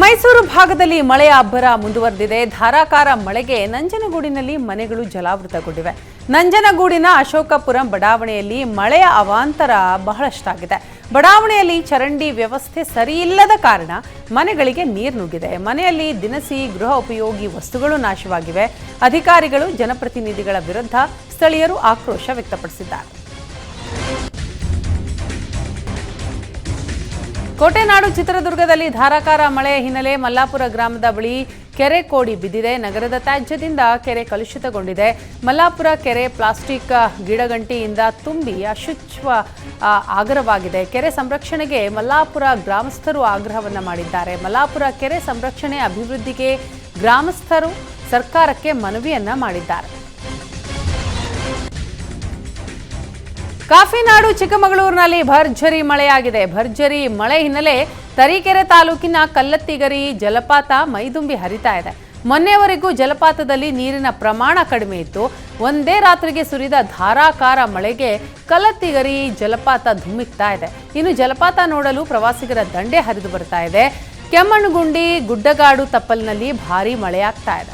ಮೈಸೂರು ಭಾಗದಲ್ಲಿ ಮಳೆಯ ಅಬ್ಬರ ಮುಂದುವರೆದಿದೆ. ಧಾರಾಕಾರ ಮಳೆಗೆ ನಂಜನಗೂಡಿನಲ್ಲಿ ಮನೆಗಳು ಜಲಾವೃತಗೊಂಡಿವೆ. ನಂಜನಗೂಡಿನ ಅಶೋಕಪುರಂ ಬಡಾವಣೆಯಲ್ಲಿ ಮಳೆಯ ಅವಾಂತರ ಬಹಳಷ್ಟಾಗಿದೆ. ಬಡಾವಣೆಯಲ್ಲಿ ಚರಂಡಿ ವ್ಯವಸ್ಥೆ ಸರಿಯಿಲ್ಲದ ಕಾರಣ ಮನೆಗಳಿಗೆ ನೀರು ನುಗ್ಗಿದೆ. ಮನೆಯಲ್ಲಿ ದಿನಸಿ, ಗೃಹ ಉಪಯೋಗಿ ವಸ್ತುಗಳು ನಾಶವಾಗಿವೆ. ಅಧಿಕಾರಿಗಳು, ಜನಪ್ರತಿನಿಧಿಗಳ ವಿರುದ್ಧ ಸ್ಥಳೀಯರು ಆಕ್ರೋಶ ವ್ಯಕ್ತಪಡಿಸಿದ್ದಾರೆ. ಕೋಟೆನಾಡು ಚಿತ್ರದುರ್ಗದಲ್ಲಿ ಧಾರಾಕಾರ ಮಳೆ ಹಿನ್ನೆಲೆ ಮಲ್ಲಾಪುರ ಗ್ರಾಮದ ಬಳಿ ಕೆರೆ ಕೋಡಿ ಬಿದ್ದಿದೆ. ನಗರದ ತ್ಯಾಜ್ಯದಿಂದ ಕೆರೆ ಕಲುಷಿತಗೊಂಡಿದೆ. ಮಲ್ಲಾಪುರ ಕೆರೆ ಪ್ಲಾಸ್ಟಿಕ್ ಗಿಡಗಂಟಿಯಿಂದ ತುಂಬಿ ಅಶುಚ್ವ ಆಗರವಾಗಿದೆ. ಕೆರೆ ಸಂರಕ್ಷಣೆಗೆ ಮಲ್ಲಾಪುರ ಗ್ರಾಮಸ್ಥರು ಆಗ್ರಹವನ್ನು ಮಾಡಿದ್ದಾರೆ. ಮಲ್ಲಾಪುರ ಕೆರೆ ಸಂರಕ್ಷಣೆ ಅಭಿವೃದ್ಧಿಗೆ ಗ್ರಾಮಸ್ಥರು ಸರ್ಕಾರಕ್ಕೆ ಮನವಿಯನ್ನ ಮಾಡಿದ್ದಾರೆ. ಕಾಫಿನಾಡು ಚಿಕ್ಕಮಗಳೂರಿನಲ್ಲಿ ಭರ್ಜರಿ ಮಳೆಯಾಗಿದೆ. ಭರ್ಜರಿ ಮಳೆ ಹಿನ್ನೆಲೆ ತರೀಕೆರೆ ತಾಲೂಕಿನ ಕಲ್ಲತ್ತಿಗರಿ ಜಲಪಾತ ಮೈದುಂಬಿ ಹರಿತಾ ಇದೆ. ಮೊನ್ನೆವರೆಗೂ ಜಲಪಾತದಲ್ಲಿ ನೀರಿನ ಪ್ರಮಾಣ ಕಡಿಮೆ ಇತ್ತು. ಒಂದೇ ರಾತ್ರಿಗೆ ಸುರಿದ ಧಾರಾಕಾರ ಮಳೆಗೆ ಕಲ್ಲತ್ತಿಗರಿ ಜಲಪಾತ ಧುಮ್ಮಿಕ್ತಾ ಇದೆ. ಇನ್ನು ಜಲಪಾತ ನೋಡಲು ಪ್ರವಾಸಿಗರ ದಂಡೆ ಹರಿದು ಬರ್ತಾ ಇದೆ. ಕೆಮ್ಮಣ್ಣುಗುಂಡಿ ಗುಡ್ಡಗಾಡು ತಪ್ಪಲಿನಲ್ಲಿ ಭಾರೀ ಮಳೆಯಾಗ್ತಾ ಇದೆ.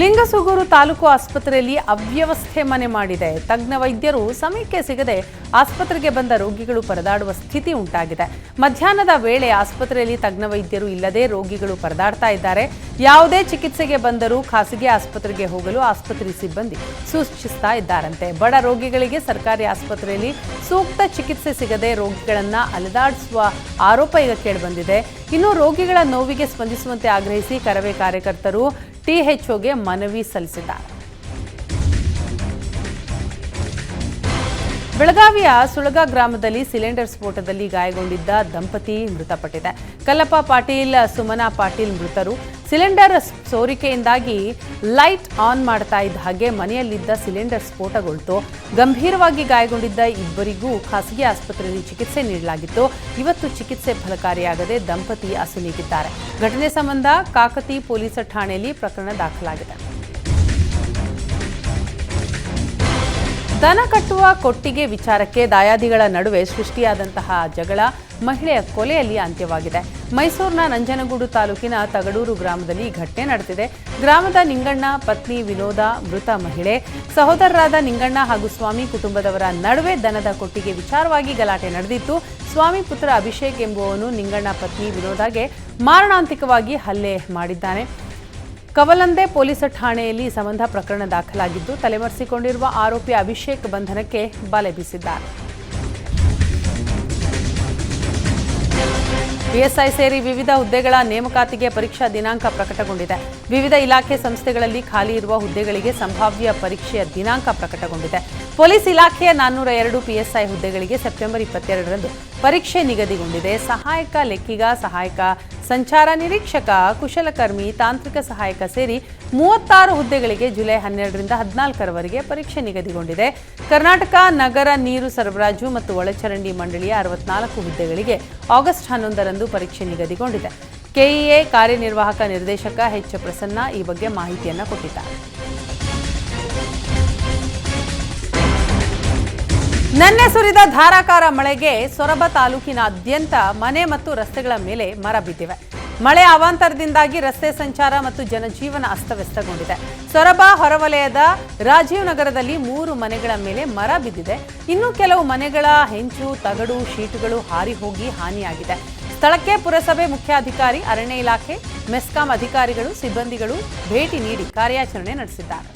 ಲಿಂಗಸುಗೂರು ತಾಲೂಕು ಆಸ್ಪತ್ರೆಯಲ್ಲಿ ಅವ್ಯವಸ್ಥೆ ಮನೆ ಮಾಡಿದೆ. ತಜ್ಞ ವೈದ್ಯರು ಸಮಯಕ್ಕೆ ಸಿಗದೆ ಆಸ್ಪತ್ರೆಗೆ ಬಂದ ರೋಗಿಗಳು ಪರದಾಡುವ ಸ್ಥಿತಿ ಉಂಟಾಗಿದೆ. ಮಧ್ಯಾಹ್ನದ ವೇಳೆ ಆಸ್ಪತ್ರೆಯಲ್ಲಿ ತಜ್ಞ ವೈದ್ಯರು ಇಲ್ಲದೆ ರೋಗಿಗಳು ಪರದಾಡ್ತಾ ಇದ್ದಾರೆ. ಯಾವುದೇ ಚಿಕಿತ್ಸೆಗೆ ಬಂದರೂ ಖಾಸಗಿ ಆಸ್ಪತ್ರೆಗೆ ಹೋಗಲು ಆಸ್ಪತ್ರೆ ಸಿಬ್ಬಂದಿ ಸೂಚಿಸ್ತಾ ಇದ್ದಾರಂತೆ. ಬಡ ರೋಗಿಗಳಿಗೆ ಸರ್ಕಾರಿ ಆಸ್ಪತ್ರೆಯಲ್ಲಿ ಸೂಕ್ತ ಚಿಕಿತ್ಸೆ ಸಿಗದೆ ರೋಗಿಗಳನ್ನು ಅಲೆದಾಡಿಸುವ ಆರೋಪ ಈಗ ಕೇಳಿಬಂದಿದೆ ಇನ್ನು ರೋಗಿಗಳ ನೋವಿಗೆ ಸ್ಪಂದಿಸುವಂತೆ ಆಗ್ರಹಿಸಿ ಕರವೇ ಕಾರ್ಯಕರ್ತರು ಟಿಎಚ್ಒಗೆ ಮನವಿ ಸಲ್ಲಿಸಿದ್ದಾರೆ. ಬೆಳಗಾವಿಯ ಸುಳಗ ಗ್ರಾಮದಲ್ಲಿ ಸಿಲಿಂಡರ್ ಸ್ಫೋಟದಲ್ಲಿ ಗಾಯಗೊಂಡಿದ್ದ ದಂಪತಿ ಮೃತಪಟ್ಟಿದೆ. ಕಲ್ಲಪ್ಪ ಪಾಟೀಲ್, ಸುಮನಾ ಪಾಟೀಲ್ ಮೃತರು. ಸಿಲಿಂಡರ್ ಸೋರಿಕೆಯಿಂದಾಗಿ ಲೈಟ್ ಆನ್ ಮಾಡ್ತಾ ಇದ್ದ ಹಾಗೆ ಮನೆಯಲ್ಲಿದ್ದ ಸಿಲಿಂಡರ್ ಸ್ಫೋಟಗೊಳ್ತು. ಗಂಭೀರವಾಗಿ ಗಾಯಗೊಂಡಿದ್ದ ಇಬ್ಬರಿಗೂ ಖಾಸಗಿ ಆಸ್ಪತ್ರೆಯಲ್ಲಿ ಚಿಕಿತ್ಸೆ ನೀಡಲಾಗಿತ್ತು. ಇವತ್ತು ಚಿಕಿತ್ಸೆ ಫಲಕಾರಿಯಾಗದೆ ದಂಪತಿ ಅಸುನೀಗಿದ್ದಾರೆ. ಘಟನೆ ಸಂಬಂಧ ಕಾಕತಿ ಪೊಲೀಸ್ ಠಾಣೆಯಲ್ಲಿ ಪ್ರಕರಣ ದಾಖಲಾಗಿದೆ. ದನ ಕಟ್ಟುವ ಕೊಟ್ಟಿಗೆ ವಿಚಾರಕ್ಕೆ ದಾಯಾದಿಗಳ ನಡುವೆ ಸೃಷ್ಟಿಯಾದಂತಹ ಜಗಳ ಮಹಿಳೆಯ ಕೊಲೆಯಲ್ಲಿ ಅಂತ್ಯವಾಗಿದೆ. ಮೈಸೂರಿನ ನಂಜನಗೂಡು ತಾಲೂಕಿನ ತಗಡೂರು ಗ್ರಾಮದಲ್ಲಿ ಘಟನೆ ನಡೆದಿದೆ. ಗ್ರಾಮದ ನಿಂಗಣ್ಣ, ಪತ್ನಿ ವಿನೋದ, ಮೃತ ಮಹಿಳೆ, ಸಹೋದರರಾದ ನಿಂಗಣ್ಣ ಹಾಗೂ ಸ್ವಾಮಿ ಕುಟುಂಬದವರ ನಡುವೆ ದನದ ಕೊಟ್ಟಿಗೆ ವಿಚಾರವಾಗಿ ಗಲಾಟೆ ನಡೆದಿತ್ತು. ಸ್ವಾಮಿ ಪುತ್ರ ಅಭಿಷೇಕ್ ಎಂಬುವವನು ನಿಂಗಣ್ಣ, ಪತ್ನಿ ವಿನೋದಾಗೆ ಮಾರಣಾಂತಿಕವಾಗಿ ಹಲ್ಲೆ ಮಾಡಿದ್ದಾನೆ. ಕವಲಂದೆ ಪೊಲೀಸ್ ಠಾಣೆಯಲ್ಲಿ ಸಂಬಂಧ ಪ್ರಕರಣ ದಾಖಲಾಗಿದ್ದು, ತಲೆಮರೆಸಿಕೊಂಡಿರುವ ಆರೋಪಿ ಅಭಿಷೇಕ್ ಬಂಧನಕ್ಕೆ ಬಲೆ ಬೀಸಿದ್ದಾರೆ. ಪಿಎಸ್ಐ ಸೇರಿ ವಿವಿಧ ಹುದ್ದೆಗಳ ನೇಮಕಾತಿಗೆ ಪರೀಕ್ಷಾ ದಿನಾಂಕ ಪ್ರಕಟಗೊಂಡಿದೆ. ವಿವಿಧ ಇಲಾಖೆ ಸಂಸ್ಥೆಗಳಲ್ಲಿ ಖಾಲಿ ಇರುವ ಹುದ್ದೆಗಳಿಗೆ ಸಂಭಾವ್ಯ ಪರೀಕ್ಷೆಯ ದಿನಾಂಕ ಪ್ರಕಟಗೊಂಡಿದೆ. ಪೊಲೀಸ್ ಇಲಾಖೆಯ ನಾನ್ನೂರ ಎರಡು ಪಿಎಸ್ಐ ಹುದ್ದೆಗಳಿಗೆ ಸೆಪ್ಟೆಂಬರ್ ಇಪ್ಪತ್ತೆರಡರಂದು ಪರೀಕ್ಷೆ ನಿಗದಿಗೊಂಡಿದೆ. ಸಹಾಯಕ ಲೆಕ್ಕಿಗ ಸಹಾಯಕ, ಸಂಚಾರ ನಿರೀಕ್ಷಕ, ಕುಶಲಕರ್ಮಿ, ತಾಂತ್ರಿಕ ಸಹಾಯಕ ಸೇರಿ ಮೂವತ್ತಾರು ಹುದ್ದೆಗಳಿಗೆ ಜುಲೈ ಹನ್ನೆರಡರಿಂದ ಹದಿನಾಲ್ಕರವರೆಗೆ ಪರೀಕ್ಷೆ ನಿಗದಿಗೊಂಡಿದೆ. ಕರ್ನಾಟಕ ನಗರ ನೀರು ಸರಬರಾಜು ಮತ್ತು ಒಳಚರಂಡಿ ಮಂಡಳಿಯ ಅರವತ್ನಾಲ್ಕು ಹುದ್ದೆಗಳಿಗೆ ಆಗಸ್ಟ್ ಹನ್ನೊಂದರಂದು ಪರೀಕ್ಷೆ ನಿಗದಿಗೊಂಡಿದೆ. ಕೆಇಎ ಕಾರ್ಯನಿರ್ವಾಹಕ ನಿರ್ದೇಶಕ ಎಚ್ ಪ್ರಸನ್ನ ಈ ಬಗ್ಗೆ ಮಾಹಿತಿಯನ್ನು ಕೊಟ್ಟಿದ್ದಾರೆ. ನಿನ್ನೆ ಸುರಿದ ಧಾರಾಕಾರ ಮಳೆಗೆ ಸೊರಬ ತಾಲೂಕಿನಾದ್ಯಂತ ಮನೆ ಮತ್ತು ರಸ್ತೆಗಳ ಮೇಲೆ ಮರ ಬಿದ್ದಿವೆ. ಮಳೆ ಅವಾಂತರದಿಂದಾಗಿ ರಸ್ತೆ ಸಂಚಾರ ಮತ್ತು ಜನಜೀವನ ಅಸ್ತವ್ಯಸ್ತಗೊಂಡಿದೆ. ಸೊರಬ ಹೊರವಲಯದ ರಾಜೀವ್ ನಗರದಲ್ಲಿ ಮೂರು ಮನೆಗಳ ಮೇಲೆ ಮರ ಬಿದ್ದಿದೆ. ಇನ್ನು ಕೆಲವು ಮನೆಗಳ ಹೆಂಚು, ತಗಡು, ಶೀಟುಗಳು ಹಾರಿ ಹೋಗಿ ಹಾನಿಯಾಗಿದೆ. ಸ್ಥಳಕ್ಕೆ ಪುರಸಭೆ ಮುಖ್ಯಾಧಿಕಾರಿ, ಅರಣ್ಯ ಇಲಾಖೆ, ಮೆಸ್ಕಾಂ ಅಧಿಕಾರಿಗಳು, ಸಿಬ್ಬಂದಿಗಳು ಭೇಟಿ ನೀಡಿ ಕಾರ್ಯಾಚರಣೆ ನಡೆಸಿದ್ದಾರೆ.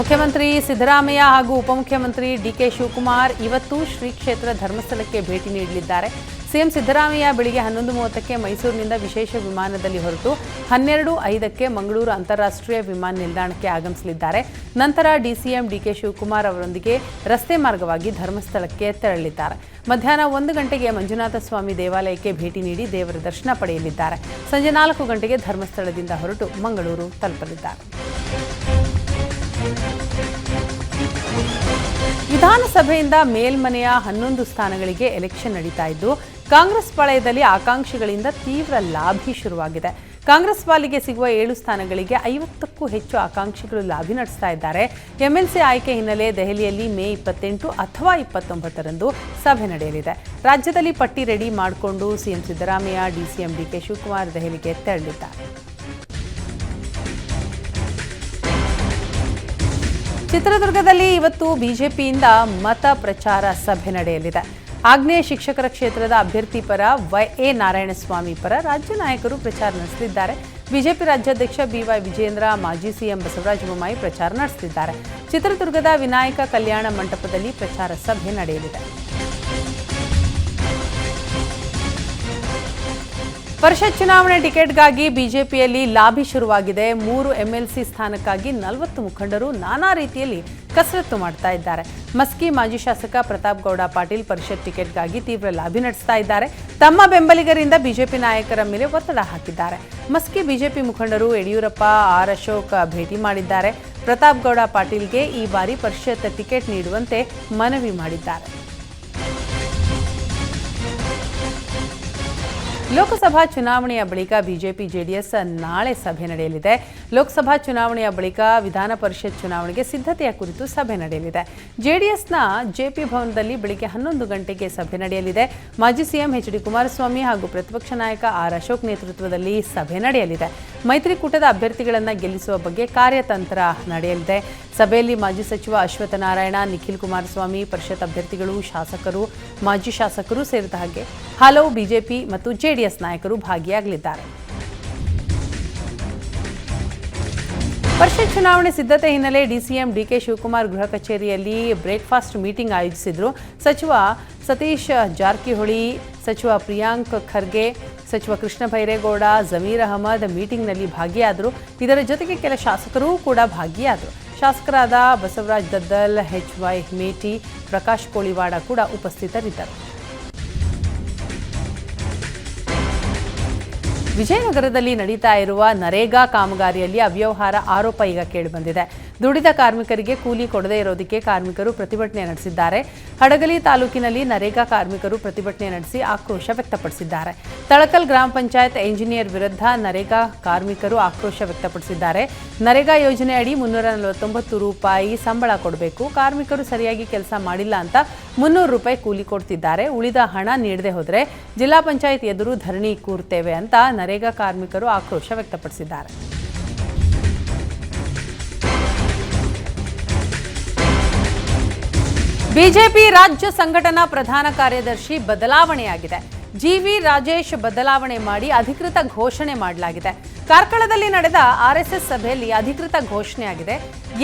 ಮುಖ್ಯಮಂತ್ರಿ ಸಿದ್ದರಾಮಯ್ಯ ಹಾಗೂ ಉಪಮುಖ್ಯಮಂತ್ರಿ ಡಿಕೆ ಶಿವಕುಮಾರ್ ಇವತ್ತು ಶ್ರೀ ಕ್ಷೇತ್ರ ಧರ್ಮಸ್ಥಳಕ್ಕೆ ಭೇಟಿ ನೀಡಲಿದ್ದಾರೆ. ಸಿಎಂ ಸಿದ್ದರಾಮಯ್ಯ ಬೆಳಿಗ್ಗೆ ಹನ್ನೊಂದು ಮೂವತ್ತಕ್ಕೆ ಮೈಸೂರಿನಿಂದ ವಿಶೇಷ ವಿಮಾನದಲ್ಲಿ ಹೊರಟು, ಹನ್ನೆರಡು ಐದಕ್ಕೆ ಮಂಗಳೂರು ಅಂತಾರಾಷ್ಟ್ರೀಯ ವಿಮಾನ ನಿಲ್ದಾಣಕ್ಕೆ ಆಗಮಿಸಲಿದ್ದಾರೆ. ನಂತರ ಡಿಸಿಎಂ ಡಿಕೆ ಶಿವಕುಮಾರ್ ಅವರೊಂದಿಗೆ ರಸ್ತೆ ಮಾರ್ಗವಾಗಿ ಧರ್ಮಸ್ಥಳಕ್ಕೆ ತೆರಳಲಿದ್ದಾರೆ. ಮಧ್ಯಾಹ್ನ ಒಂದು ಗಂಟೆಗೆ ಮಂಜುನಾಥ ಸ್ವಾಮಿ ದೇವಾಲಯಕ್ಕೆ ಭೇಟಿ ನೀಡಿ ದೇವರ ದರ್ಶನ ಪಡೆಯಲಿದ್ದಾರೆ. ಸಂಜೆ ನಾಲ್ಕು ಗಂಟೆಗೆ ಧರ್ಮಸ್ಥಳದಿಂದ ಹೊರಟು ಮಂಗಳೂರು ತಲುಪಲಿದ್ದಾರೆ. ವಿಧಾನಸಭೆಯಿಂದ ಮೇಲ್ಮನೆಯ ಹನ್ನೊಂದು ಸ್ಥಾನಗಳಿಗೆ ಎಲೆಕ್ಷನ್ ನಡೀತಾ ಇದ್ದು, ಕಾಂಗ್ರೆಸ್ ಪಳಯದಲ್ಲಿ ಆಕಾಂಕ್ಷಿಗಳಿಂದ ತೀವ್ರ ಲಾಭಿ ಶುರುವಾಗಿದೆ. ಕಾಂಗ್ರೆಸ್ ಪಾಲಿಗೆ ಸಿಗುವ ಏಳು ಸ್ಥಾನಗಳಿಗೆ ಐವತ್ತಕ್ಕೂ ಹೆಚ್ಚು ಆಕಾಂಕ್ಷಿಗಳು ಲಾಭಿ ನಡೆಸ್ತಾ ಇದ್ದಾರೆ. ಎಂಎಲ್ಸಿ ಆಯ್ಕೆ ಹಿನ್ನೆಲೆ ದೆಹಲಿಯಲ್ಲಿ ಮೇ ಇಪ್ಪತ್ತೆಂಟು ಅಥವಾ ಇಪ್ಪತ್ತೊಂಬತ್ತರಂದು ಸಭೆ ನಡೆಯಲಿದೆ. ರಾಜ್ಯದಲ್ಲಿ ಪಟ್ಟಿ ರೆಡಿ ಮಾಡಿಕೊಂಡು CM Siddaramaiah, DCM DK Shivakumar ದೆಹಲಿಗೆ ತೆರಳಿದ್ದಾರೆ. ಚಿತ್ರದುರ್ಗದಲ್ಲಿ ಇವತ್ತು ಬಿಜೆಪಿಯಿಂದ ಮತ ಪ್ರಚಾರ ಸಭೆ ನಡೆಯಲಿದೆ. ಆಗ್ನೇಯ ಶಿಕ್ಷಕರ ಕ್ಷೇತ್ರದ ಅಭ್ಯರ್ಥಿ ಪರ ವೈ ಎ ನಾರಾಯಣಸ್ವಾಮಿ ಪರ ರಾಜ್ಯ ನಾಯಕರು ಪ್ರಚಾರ ನಡೆಸಲಿದ್ದಾರೆ. ಬಿಜೆಪಿ ರಾಜ್ಯಾಧ್ಯಕ್ಷ ಬಿವೈ ವಿಜೇಂದ್ರ ಮಾಜಿ ಸಿಎಂ ಬಸವರಾಜ ಬೊಮ್ಮಾಯಿ ಪ್ರಚಾರ ನಡೆಸಲಿದ್ದಾರೆ. ಚಿತ್ರದುರ್ಗದ ವಿನಾಯಕ ಕಲ್ಯಾಣ ಮಂಟಪದಲ್ಲಿ ಪ್ರಚಾರ ಸಭೆ ನಡೆಯಲಿದೆ. ಪರಿಷತ್ ಚುನಾವಣೆ ಟಿಕೆಟ್ಗಾಗಿ ಬಿಜೆಪಿಯಲ್ಲಿ ಲಾಬಿ ಶುರುವಾಗಿದೆ. ಮೂರು ಎಂಎಲ್ಸಿ ಸ್ಥಾನಕ್ಕಾಗಿ ನಲವತ್ತು ಮುಖಂಡರು ನಾನಾ ರೀತಿಯಲ್ಲಿ ಕಸರತ್ತು ಮಾಡ್ತಾ ಇದ್ದಾರೆ. ಮಸ್ಕಿ ಮಾಜಿ ಶಾಸಕ ಪ್ರತಾಪ್ ಗೌಡ ಪಾಟೀಲ್ ಪರಿಷತ್ ಟಿಕೆಟ್ಗಾಗಿ ತೀವ್ರ ಲಾಬಿ ನಡೆಸ್ತಾ ಇದ್ದಾರೆ. ತಮ್ಮ ಬೆಂಬಲಿಗರಿಂದ ಬಿಜೆಪಿ ನಾಯಕರ ಮೇಲೆ ಒತ್ತಡ ಹಾಕಿದ್ದಾರೆ. ಮಸ್ಕಿ ಬಿಜೆಪಿ ಮುಖಂಡರು ಯಡಿಯೂರಪ್ಪ, ಆರ್ ಅಶೋಕ್ ಭೇಟಿ ಮಾಡಿದ್ದಾರೆ. ಪ್ರತಾಪ್ ಗೌಡ ಪಾಟೀಲ್ಗೆ ಈ ಬಾರಿ ಪರಿಷತ್ ಟಿಕೆಟ್ ನೀಡುವಂತೆ ಮನವಿ ಮಾಡಿದ್ದಾರೆ. ಲೋಕಸಭಾ ಚುನಾವಣೆಯ ಬಳಿಕ ಬಿಜೆಪಿ, ಜೆಡಿಎಸ್ ನಾಳೆ ಸಭೆ ನಡೆಯಲಿದೆ. ಲೋಕಸಭಾ ಚುನಾವಣೆಯ ಬಳಿಕ ವಿಧಾನ ಪರಿಷತ್ ಚುನಾವಣೆಗೆ ಸಿದ್ಧತೆಯ ಕುರಿತು ಸಭೆ ನಡೆಯಲಿದೆ. ಜೆಡಿಎಸ್ನ ಜೆಪಿ ಭವನದಲ್ಲಿ ಬೆಳಿಗ್ಗೆ ಹನ್ನೊಂದು ಗಂಟೆಗೆ ಸಭೆ ನಡೆಯಲಿದೆ. ಮಾಜಿ ಸಿಎಂ ಎಚ್ ಡಿ ಕುಮಾರಸ್ವಾಮಿ ಹಾಗೂ ಪ್ರತಿಪಕ್ಷ ನಾಯಕ ಆರ್ ಅಶೋಕ್ ನೇತೃತ್ವದಲ್ಲಿ ಸಭೆ ನಡೆಯಲಿದೆ. ಮೈತ್ರಿಕೂಟದ ಅಭ್ಯರ್ಥಿಗಳನ್ನು ಗೆಲ್ಲಿಸುವ ಬಗ್ಗೆ ಕಾರ್ಯತಂತ್ರ ನಡೆಯಲಿದೆ. ಸಭೆಯಲ್ಲಿ ಮಾಜಿ ಸಚಿವ ಅಶ್ವತ್ಥ ನಾರಾಯಣ ನಿಖಿಲ್ ಕುಮಾರಸ್ವಾಮಿ, ಪರಿಷತ್ ಅಭ್ಯರ್ಥಿಗಳು, ಶಾಸಕರು, ಮಾಜಿ ಶಾಸಕರು ಸೇರಿದ ಹಾಗೆ ಹಲವು ಬಿಜೆಪಿ ಮತ್ತು ಜೆಡಿಎಸ್ ನಾಯಕರು ಭಾಗಿಯಾಗಲಿದ್ದಾರೆ. ಪರಿಷತ್ ಚುನಾವಣೆ ಸಿದ್ಧತೆ ಹಿನ್ನೆಲೆ ಡಿಸಿಎಂ ಡಿಕೆ ಶಿವಕುಮಾರ್ ಗೃಹ ಕಚೇರಿಯಲ್ಲಿ ಬ್ರೇಕ್ಫಾಸ್ಟ್ ಮೀಟಿಂಗ್ ಆಯೋಜಿಸಿದ್ರು. ಸಚಿವ ಸತೀಶ್ ಜಾರಕಿಹೊಳಿ, ಸಚಿವ ಪ್ರಿಯಾಂಕ್ ಖರ್ಗೆ, ಸಚಿವ ಕೃಷ್ಣ ಬೈರೇಗೌಡ ಜಮೀರ್ ಅಹಮದ್ ಮೀಟಿಂಗ್ನಲ್ಲಿ ಭಾಗಿಯಾದರು. ಇದರ ಜೊತೆಗೆ ಕೆಲ ಶಾಸಕರೂ ಕೂಡ ಭಾಗಿಯಾದರು. ಶಾಸಕರಾದ ಬಸವರಾಜ್ ದದ್ದಲ್ ಎಚ್ ವೈ ಮೇಟಿ, ಪ್ರಕಾಶ್ ಕೋಳಿವಾಡ ಕೂಡ ಉಪಸ್ಥಿತರಿದ್ದರು. ವಿಜಯನಗರದಲ್ಲಿ ನಡೀತಾ ಇರುವ ನರೇಗಾ ಕಾಮಗಾರಿಯಲ್ಲಿ ಅವ್ಯವಹಾರ ಆರೋಪ ಈಗ ಕೇಳಿಬಂದಿದೆ ದುಡಿದ ಕಾರ್ಮಿಕರಿಗೆ ಕೂಲಿ ಕೊಡದೇ ಇರೋದಕ್ಕೆ ಕಾರ್ಮಿಕರು ಪ್ರತಿಭಟನೆ ನಡೆಸಿದ್ದಾರೆ. ಹಡಗಲಿ ತಾಲೂಕಿನಲ್ಲಿ ನರೇಗಾ ಕಾರ್ಮಿಕರು ಪ್ರತಿಭಟನೆ ನಡೆಸಿ ಆಕ್ರೋಶ ವ್ಯಕ್ತಪಡಿಸಿದ್ದಾರೆ. ತಳಕಲ್ ಗ್ರಾಮ ಪಂಚಾಯತ್ ಎಂಜಿನಿಯರ್ ವಿರುದ್ಧ ನರೇಗಾ ಕಾರ್ಮಿಕರು ಆಕ್ರೋಶ ವ್ಯಕ್ತಪಡಿಸಿದ್ದಾರೆ. ನರೇಗಾ ಯೋಜನೆ ಅಡಿ ಮುನ್ನೂರ ನಲವತ್ತೊಂಬತ್ತು ರೂಪಾಯಿ ಸಂಬಳ ಕೊಡಬೇಕು. ಕಾರ್ಮಿಕರು ಸರಿಯಾಗಿ ಕೆಲಸ ಮಾಡಿಲ್ಲ ಅಂತ ಮುನ್ನೂರು ರೂಪಾಯಿ ಕೂಲಿ ಕೊಡ್ತಿದ್ದಾರೆ. ಉಳಿದ ಹಣ ನೀಡದೆ ಹೋದರೆ ಜಿಲ್ಲಾ ಪಂಚಾಯತ್ ಎದುರು ಧರಣಿ ಕೂರ್ತೇವೆ ಅಂತ ನರೇಗಾ ಕಾರ್ಮಿಕರು ಆಕ್ರೋಶ ವ್ಯಕ್ತಪಡಿಸಿದ್ದಾರೆ. ಬಿಜೆಪಿ ರಾಜ್ಯ ಸಂಘಟನಾ ಪ್ರಧಾನ ಕಾರ್ಯದರ್ಶಿ ಬದಲಾವಣೆಯಾಗಿದೆ. ಜಿವಿ ರಾಜೇಶ್ ಬದಲಾವಣೆ ಮಾಡಿ ಅಧಿಕೃತ ಘೋಷಣೆ ಮಾಡಲಾಗಿದೆ. ಕಾರ್ಕಳದಲ್ಲಿ ನಡೆದ ಆರ್ಎಸ್ಎಸ್ ಸಭೆಯಲ್ಲಿ ಅಧಿಕೃತ ಘೋಷಣೆಯಾಗಿದೆ.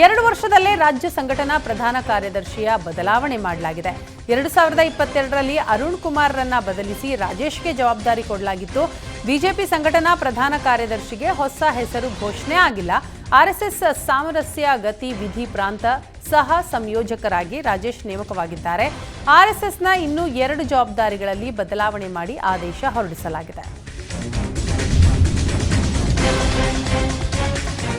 ಎರಡು ವರ್ಷದಲ್ಲೇ ರಾಜ್ಯ ಸಂಘಟನಾ ಪ್ರಧಾನ ಕಾರ್ಯದರ್ಶಿಯ ಬದಲಾವಣೆ ಮಾಡಲಾಗಿದೆ. ಎರಡು ಸಾವಿರದ ಇಪ್ಪತ್ತೆರಡರಲ್ಲಿ ಅರುಣ್ ಕುಮಾರ್ರನ್ನ ಬದಲಿಸಿ ರಾಜೇಶ್ಗೆ ಜವಾಬ್ದಾರಿ ಕೊಡಲಾಗಿತ್ತು. ಬಿಜೆಪಿ ಸಂಘಟನಾ ಪ್ರಧಾನ ಕಾರ್ಯದರ್ಶಿಗೆ ಹೊಸ ಹೆಸರು ಘೋಷಣೆ ಆಗಿಲ್ಲ. ಆರ್ಎಸ್ಎಸ್ ಸಾಮರಸ್ಯ ಗತಿ ವಿಧಿ ಪ್ರಾಂತ ಸಹ ಸಂಯೋಜಕರಾಗಿ ರಾಜೇಶ್ ನೇಮಕವಾಗಿದ್ದಾರೆ. ಆರ್ಎಸ್ಎಸ್ನ ಇನ್ನೂ ಎರಡು ಜವಾಬ್ದಾರಿಗಳಲ್ಲಿ ಬದಲಾವಣೆ ಮಾಡಿ ಆದೇಶ ಹೊರಡಿಸಲಾಗಿದೆ.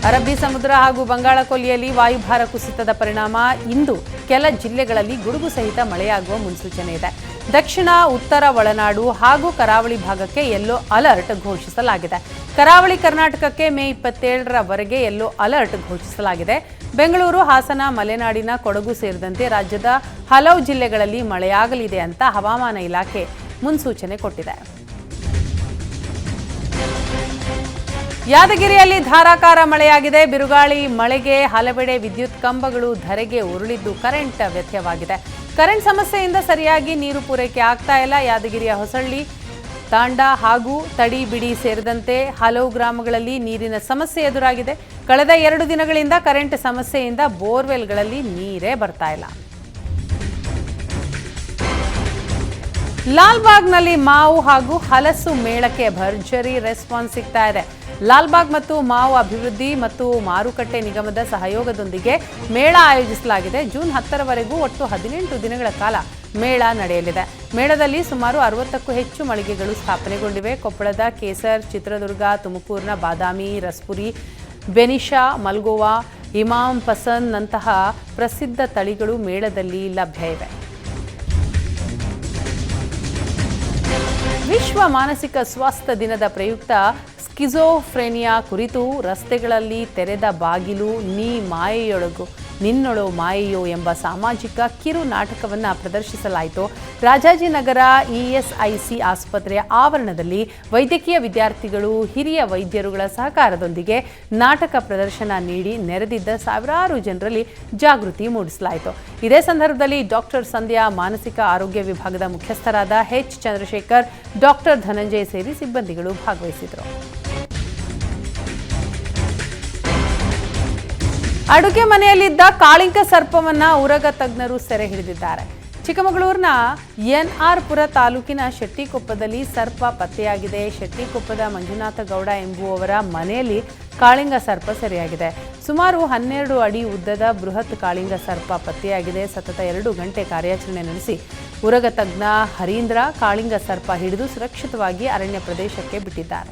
ಅರಬ್ಬಿ ಸಮುದ್ರ ಹಾಗೂ ಬಂಗಾಳ ಕೊಲ್ಲಿಯಲ್ಲಿ ವಾಯುಭಾರ ಕುಸಿತದ ಪರಿಣಾಮ. ಇಂದು ಕೆಲ ಜಿಲ್ಲೆಗಳಲ್ಲಿ ಗುಡುಗು ಸಹಿತ ಮಳೆಯಾಗುವ ಮುನ್ಸೂಚನೆ ಇದೆ. ದಕ್ಷಿಣ, ಉತ್ತರ, ಒಳನಾಡು ಹಾಗೂ ಕರಾವಳಿ ಭಾಗಕ್ಕೆ ಯೆಲ್ಲೋ ಅಲರ್ಟ್ ಘೋಷಿಸಲಾಗಿದೆ. ಕರಾವಳಿ ಕರ್ನಾಟಕಕ್ಕೆ ಮೇ ಇಪ್ಪತ್ತೇಳರವರೆಗೆ ಯೆಲ್ಲೋ ಅಲರ್ಟ್ ಘೋಷಿಸಲಾಗಿದೆ. ಬೆಂಗಳೂರು, ಹಾಸನ, ಮಲೆನಾಡಿನ ಕೊಡಗು ಸೇರಿದಂತೆ ರಾಜ್ಯದ ಹಲವು ಜಿಲ್ಲೆಗಳಲ್ಲಿ ಮಳೆಯಾಗಲಿದೆ ಅಂತ ಹವಾಮಾನ ಇಲಾಖೆ ಮುನ್ಸೂಚನೆ ಕೊಟ್ಟಿದೆ. ಯಾದಗಿರಿಯಲ್ಲಿ ಧಾರಾಕಾರ ಮಳೆಯಾಗಿದೆ. ಬಿರುಗಾಳಿ, ಮಳೆಗೆ, ಹಲವೆಡೆ ವಿದ್ಯುತ್ ಕಂಬಗಳು ಧರೆಗೆ ಉರುಳಿದ್ದು ಕರೆಂಟ್ ವ್ಯತ್ಯವಾಗಿದೆ ಕರೆಂಟ್ ಸಮಸ್ಯೆಯಿಂದ ಸರಿಯಾಗಿ ನೀರು ಪೂರೈಕೆ ಆಗ್ತಾ ಇಲ್ಲ. ಯಾದಗಿರಿಯ ಹೊಸಳ್ಳಿ, ತಾಂಡ ಹಾಗೂ ತಡಿ ಬಿಡಿ ಸೇರಿದಂತೆ ಹಲವು ಗ್ರಾಮಗಳಲ್ಲಿ ನೀರಿನ ಸಮಸ್ಯೆ ಎದುರಾಗಿದೆ. ಕಳೆದ ಎರಡು ದಿನಗಳಿಂದ ಕರೆಂಟ್ ಸಮಸ್ಯೆಯಿಂದ ಬೋರ್ವೆಲ್ಗಳಲ್ಲಿ ನೀರೇ ಬರ್ತಾ ಇಲ್ಲ. ಲಾಲ್ಬಾಗ್ನಲ್ಲಿ ಮಾವು ಹಾಗೂ ಹಲಸು ಮೇಳಕ್ಕೆ ಭರ್ಜರಿ ರೆಸ್ಪಾನ್ಸ್ ಸಿಗ್ತಾ ಇದೆ. ಲಾಲ್ಬಾಗ್ ಮತ್ತು ಮಾವು ಅಭಿವೃದ್ಧಿ ಮತ್ತು ಮಾರುಕಟ್ಟೆ ನಿಗಮದ ಸಹಯೋಗದೊಂದಿಗೆ ಮೇಳ ಆಯೋಜಿಸಲಾಗಿದೆ. ಜೂನ್ ಹತ್ತರವರೆಗೂ ಒಟ್ಟು ಹದಿನೆಂಟು ದಿನಗಳ ಕಾಲ ಮೇಳ ನಡೆಯಲಿದೆ. ಮೇಳದಲ್ಲಿ ಸುಮಾರು ಅರವತ್ತಕ್ಕೂ ಹೆಚ್ಚು ಮಳಿಗೆಗಳು ಸ್ಥಾಪನೆಗೊಂಡಿವೆ. ಕೊಪ್ಪಳದ ಕೇಸರ್, ಚಿತ್ರದುರ್ಗ, ತುಮಕೂರಿನ ಬಾದಾಮಿ, ರಸ್ಪುರಿ ಬೆನಿಶಾ ಮಲ್ಗೋವಾ, ಇಮಾಮ್ ಪಸಂದ್ನಂತಹ ಪ್ರಸಿದ್ಧ ತಳಿಗಳು ಮೇಳದಲ್ಲಿ ಲಭ್ಯ ಇವೆ. ವಿಶ್ವ ಮಾನಸಿಕ ಸ್ವಾಸ್ಥ್ಯ ದಿನದ ಪ್ರಯುಕ್ತ ಸ್ಕಿಜೋಫ್ರೆನಿಯಾ ಕುರಿತು ರಸ್ತೆಗಳಲ್ಲಿ ತೆರೆದ ಬಾಗಿಲು ನೀ ಮಾಯೆಯೊಳಗು. ನಿನ್ನೊಳು ಮಾಯೆಯೋ ಎಂಬ ಸಾಮಾಜಿಕ ಕಿರು ನಾಟಕವನ್ನು ಪ್ರದರ್ಶಿಸಲಾಯಿತು. ರಾಜಾಜಿನಗರ ಇಎಸ್ಐಸಿ ಆಸ್ಪತ್ರೆಯ ಆವರಣದಲ್ಲಿ ವೈದ್ಯಕೀಯ ವಿದ್ಯಾರ್ಥಿಗಳು, ಹಿರಿಯ ವೈದ್ಯರುಗಳ ಸಹಕಾರದೊಂದಿಗೆ ನಾಟಕ ಪ್ರದರ್ಶನ ನೀಡಿ ನೆರೆದಿದ್ದ ಸಾವಿರಾರು ಜನರಲ್ಲಿ ಜಾಗೃತಿ ಮೂಡಿಸಲಾಯಿತು. ಇದೇ ಸಂದರ್ಭದಲ್ಲಿ ಡಾಕ್ಟರ್ ಸಂಧ್ಯಾ ಮಾನಸಿಕ ಆರೋಗ್ಯ ವಿಭಾಗದ ಮುಖ್ಯಸ್ಥರಾದ ಎಚ್ ಚಂದ್ರಶೇಖರ್, ಡಾಕ್ಟರ್ ಧನಂಜಯ್ ಸೇರಿ ಸಿಬ್ಬಂದಿಗಳು ಭಾಗವಹಿಸಿದರು ಅಡುಗೆ ಮನೆಯಲ್ಲಿದ್ದ ಕಾಳಿಂಗ ಸರ್ಪವನ್ನ ಉರಗ ತಜ್ಞರು ಸೆರೆ ಹಿಡಿದಿದ್ದಾರೆ. ಚಿಕ್ಕಮಗಳೂರಿನ ಎನ್ಆರ್ ಪುರ ತಾಲೂಕಿನ ಶೆಟ್ಟಿಕೊಪ್ಪದಲ್ಲಿ ಸರ್ಪ ಪತ್ತೆಯಾಗಿದೆ. ಶೆಟ್ಟಿಕೊಪ್ಪದ ಮಂಜುನಾಥ ಗೌಡ ಎಂಬುವವರ ಮನೆಯಲ್ಲಿ ಕಾಳಿಂಗ ಸರ್ಪ ಸೆರೆಯಾಗಿದೆ. ಸುಮಾರು ಹನ್ನೆರಡು ಅಡಿ ಉದ್ದದ ಬೃಹತ್ ಕಾಳಿಂಗ ಸರ್ಪ ಪತ್ತೆಯಾಗಿದೆ. ಸತತ ಎರಡು ಗಂಟೆ ಕಾರ್ಯಾಚರಣೆ ನಡೆಸಿ ಉರಗ ತಜ್ಞ ಹರೀಂದ್ರ ಕಾಳಿಂಗ ಸರ್ಪ ಹಿಡಿದು ಸುರಕ್ಷಿತವಾಗಿ ಅರಣ್ಯ ಪ್ರದೇಶಕ್ಕೆ ಬಿಟ್ಟಿದ್ದಾರೆ.